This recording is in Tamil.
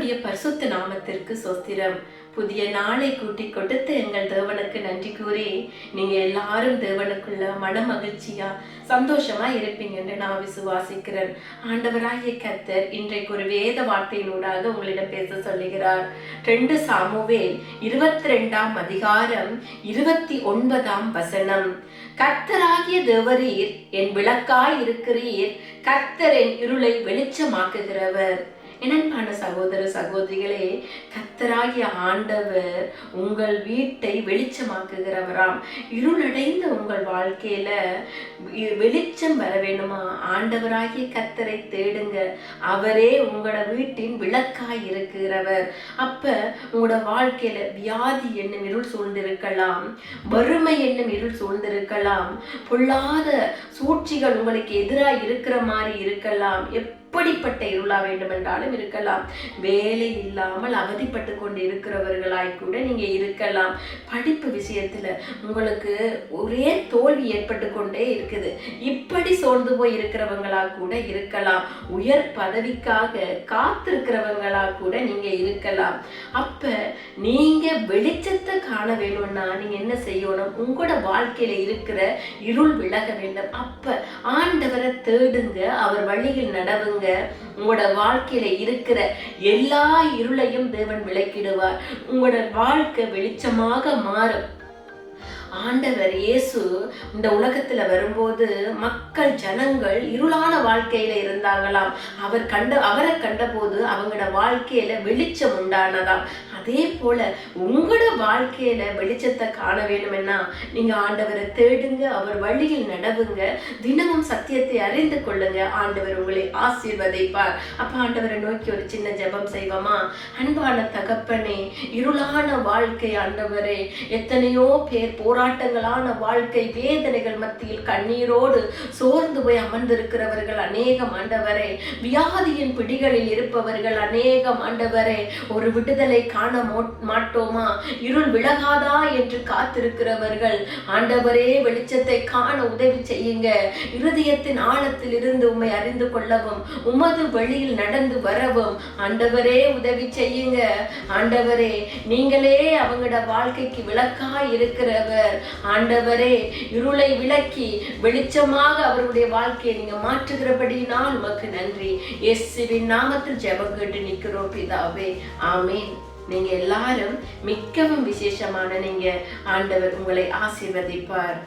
பரிசுத்த நாமத்திற்கு சொஸ்திரம் புதிய நாளை கூட்டி கொடுத்த எங்கள் தேவனுக்கு நன்றி கூறி நீங்க எல்லாரும் தேவனுக்குள்ள மன மகிழ்ச்சியா சந்தோஷமா இருப்பீங்கன்னு நான் விசுவாசிக்கிறேன். ஆண்டவராகிய கர்த்தர் இன்றைக்கு ஒரு வேத வார்த்தையினூடாக உங்களிடம் பேச சொல்லுகிறார். ரெண்டு சாமுவே இருபத்தி ரெண்டாம் அதிகாரம் இருபத்தி ஒன்பதாம் வசனம். கர்த்தராகிய தேவரீர் என் விளக்காய் இருக்கிறீர் கர்த்தர் என் இருளை வெளிச்சமாக்குகிறவர். என்னன்பான சகோதர சகோதரிகளே கத்தராகிய ஆண்டவர் உங்கள் வீட்டை வெளிச்சமாக்குகிறவராம். இருளடைந்த உங்கள் வாழ்க்கையில வெளிச்சம் வர வேணுமா ஆண்டவராகிய கத்தரை தேடுங்க. அவரே உங்களோட வீட்டின் விளக்காய் இருக்கிறவர். அப்ப உங்களோட வாழ்க்கையில வியாதி என்னும் இருள் சூழ்ந்திருக்கலாம். வறுமை என்னும் இருள் சூழ்ந்திருக்கலாம். பொல்லாத சூழ்ச்சிகள் உங்களுக்கு எதிராக இருக்கிற மாதிரி இருக்கலாம். எப்படிப்பட்ட இருளா வேண்டுமென்றாலும் இருக்கலாம். வேலை இல்லாமல் அவதிப்பட்டு கொண்டு இருக்கிறவர்களாய் கூட நீங்கள் இருக்கலாம். படிப்பு விஷயத்துல உங்களுக்கு ஒரே தோல்வி ஏற்பட்டு கொண்டே இருக்குது. இப்படி சோர்ந்து போய் இருக்கிறவங்களா கூட இருக்கலாம். உயர் பதவிக்காக காத்திருக்கிறவங்களா கூட நீங்கள் இருக்கலாம். அப்ப நீங்கள் வெளிச்சத்தை காண வேணும்னா நீங்கள் என்ன செய்யணும்? உங்களோட வாழ்க்கையில இருக்கிற இருள் விலக வேண்டும். அப்ப ஆண்டவரை தேடுங்க. அவர் வழியில் நடவுங்க. உங்களோட வாழ்க்கையில இருக்கிற எல்லா இருளையும் தேவன் விளக்கிடுவார். உங்களோட வாழ்க்கை வெளிச்சமாக மாறும். ஆண்டவர் இயேசு இந்த உலகத்துல வரும்போது மக்கள் ஜனங்கள் இருளான வாழ்க்கையில இருந்தாங்களாம். அவர் கண்ட அவரை கண்டபோது அவங்களோட வாழ்க்கையில வெளிச்சம் உண்டானதாம். அதே போல உங்களோட வாழ்க்கையில வெளிச்சத்தை காண வேணும்னா நீங்க ஆண்டவரை தேடுங்க அவர் வழியில் நடவுங்க. தினமும் சத்தியத்தை அறிந்து கொள்ளுங்க. ஆண்டவர் உங்களை ஆசீர்வதிப்பார். அப்ப ஆண்டவரை நோக்கி ஒரு சின்ன ஜெபம் செய்வோமா? அன்பான தகப்பனே இருளான வாழ்க்கை ஆண்டவரே எத்தனையோ பேர் போராட்டங்களான வாழ்க்கை வேதனைகள் மத்தியில் கண்ணீரோடு சோர்ந்து போய் அமர்ந்திருக்கிறவர்கள் அநேகம் ஆண்டவரே. வியாதியின் பிடிகளில் இருப்பவர்கள் அநேகம் ஆண்டவரே. ஒரு விடுதலை காண காண மாட்டோமா? இருள் விலகாதா என்று காத்திருக்கிறவர்கள். ஆண்டவரே வெளிச்சத்தை காண உதவி செய்யுங்க. இருதயத்தின் ஆழத்தில் இருந்து உம்மை அறிந்து கொள்ளவும் உமது வழியில் நடந்து வரவும். ஆண்டவரே உதவி செய்யுங்க. ஆண்டவரே நீங்களே அவங்களோட வாழ்க்கைக்கு விளக்காய் இருக்கிறவர். ஆண்டவரே இருளை விளக்கி வெளிச்சமாக அவருடைய வாழ்க்கையை நீங்க மாற்றுகிறபடியினால் உமக்கு நன்றி. எஸ்வின் நாமத்தில் ஜெபம் கேட்டு நிற்கிறோம் பிதாவே. ஆமீன். நீங்க எல்லாரும் மிக்கவும் விசேஷமான நீங்க ஆண்டவர் உங்களை ஆசீர்வதிப்பார்.